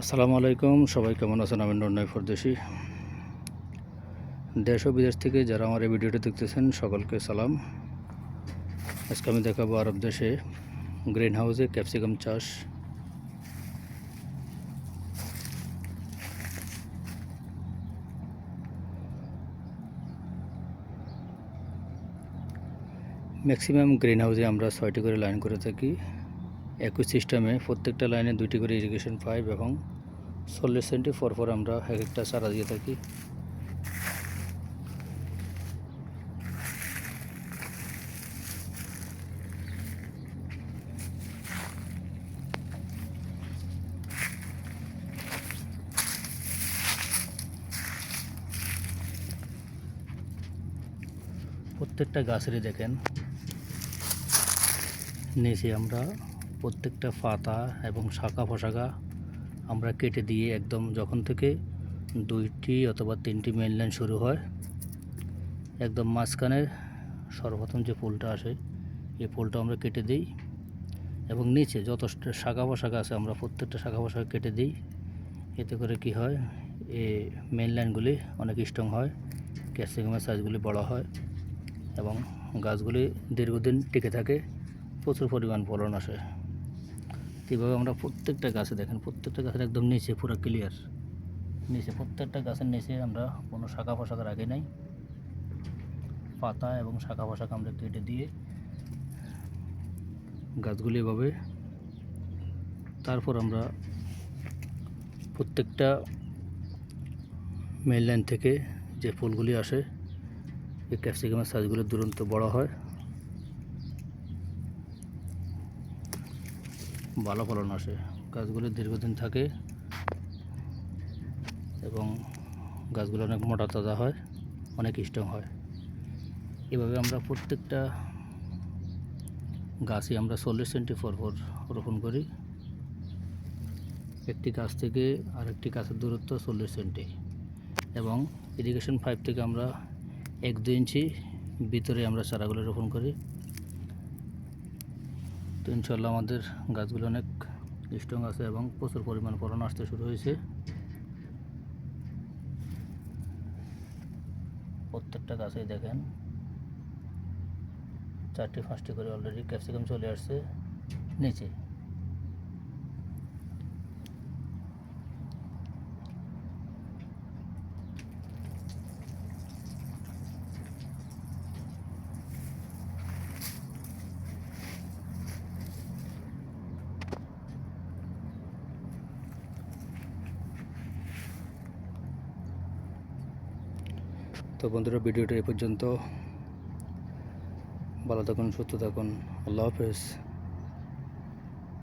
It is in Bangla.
আসসালামু আলাইকুম। সবাই কেমন আছেন? আমি নয় ফরদেশি দেশ ও বিদেশ থেকে যারা আমার এই ভিডিওটি দেখতেছেন, সকলকে সালাম। আজকে আমি দেখাবো আরব দেশে গ্রিন হাউসে ক্যাপসিকাম চাষ। ম্যাক্সিমাম গ্রিন হাউসে আমরা ছয়টি করে লাইন করে থাকি। একই সিস্টেমে প্রত্যেকটা লাইনে দুইটি করে ইরিগেশন পাইপ এবং চল্লিশ সেন্টি পর পর আমরা এক একটা চারা দিয়ে থাকি। প্রত্যেকটা গাছেরই দেখেন, নিচে আমরা প্রত্যেকটা পাতা এবং শাখা পোশাকা আমরা কেটে দিয়ে একদম যখন থেকে দুইটি অথবা তিনটি মেন লাইন শুরু হয়, একদম মাঝখানে সর্বপ্রথম যে ফুলটা আসে, এই ফুলটা আমরা কেটে দিই এবং নিচে যত শাখা পোশাকা আছে, আমরা প্রত্যেকটা শাখা পোশাকা কেটে দিই। এতে করে কি হয়, এ মেন লাইনগুলি অনেক স্ট্রং হয় ক্যাপসিকামের সাইজগুলি বড় হয় এবং গাছগুলি দীর্ঘদিন টিকে থাকে, প্রচুর পরিমাণ ফলন আসে। তো এইভাবে আমরা প্রত্যেকটা গাছে দেখেন, প্রত্যেকটা গাছের একদম নিচে পুরো ক্লিয়ার নিচে প্রত্যেকটা গাছের নিচে আমরা কোনো শাখা পোশাক রাখি নাই। পাতা এবং শাখা পোশাক আমরা কেটে দিয়ে গাছগুলি এভাবে তারপর আমরা প্রত্যেকটা মেন লাইন থেকে যে ফুলগুলি আসে, এই ক্যাপসিকামের সাইজগুলো দুরন্ত বড় হয়। ভালো ফলন আসে। গাছগুলি দীর্ঘদিন থাকে এবং গাছগুলো অনেক মোটা তাজা হয়, অনেক স্ট্রং হয়। এভাবে আমরা প্রত্যেকটা গাছই আমরা চল্লিশ সেন্টি পর পর রোপণ করি। একটি গাছ থেকে আরেকটি গাছের দূরত্ব চল্লিশ সেন্টি। এবং ইরিগেশন পাইপ থেকে আমরা এক দু ইঞ্চি ভিতরে আমরা চারাগুলো রোপণ করি। ইনশাল্লাহ আমাদের গাছগুলো অনেক স্ট্রং আছে এবং প্রচুর পরিমাণ ফলন আসতে শুরু হয়েছে। প্রত্যেকটা গাছেই দেখেন, চারটি পাঁচটি করে অলরেডি ক্যাপসিকাম চলে আসছে নিচে। তো বন্ধুরা ভিডিওটা এ পর্যন্ত। ভালো থাকুন সুস্থ থাকুন। আল্লাহ হাফেজ।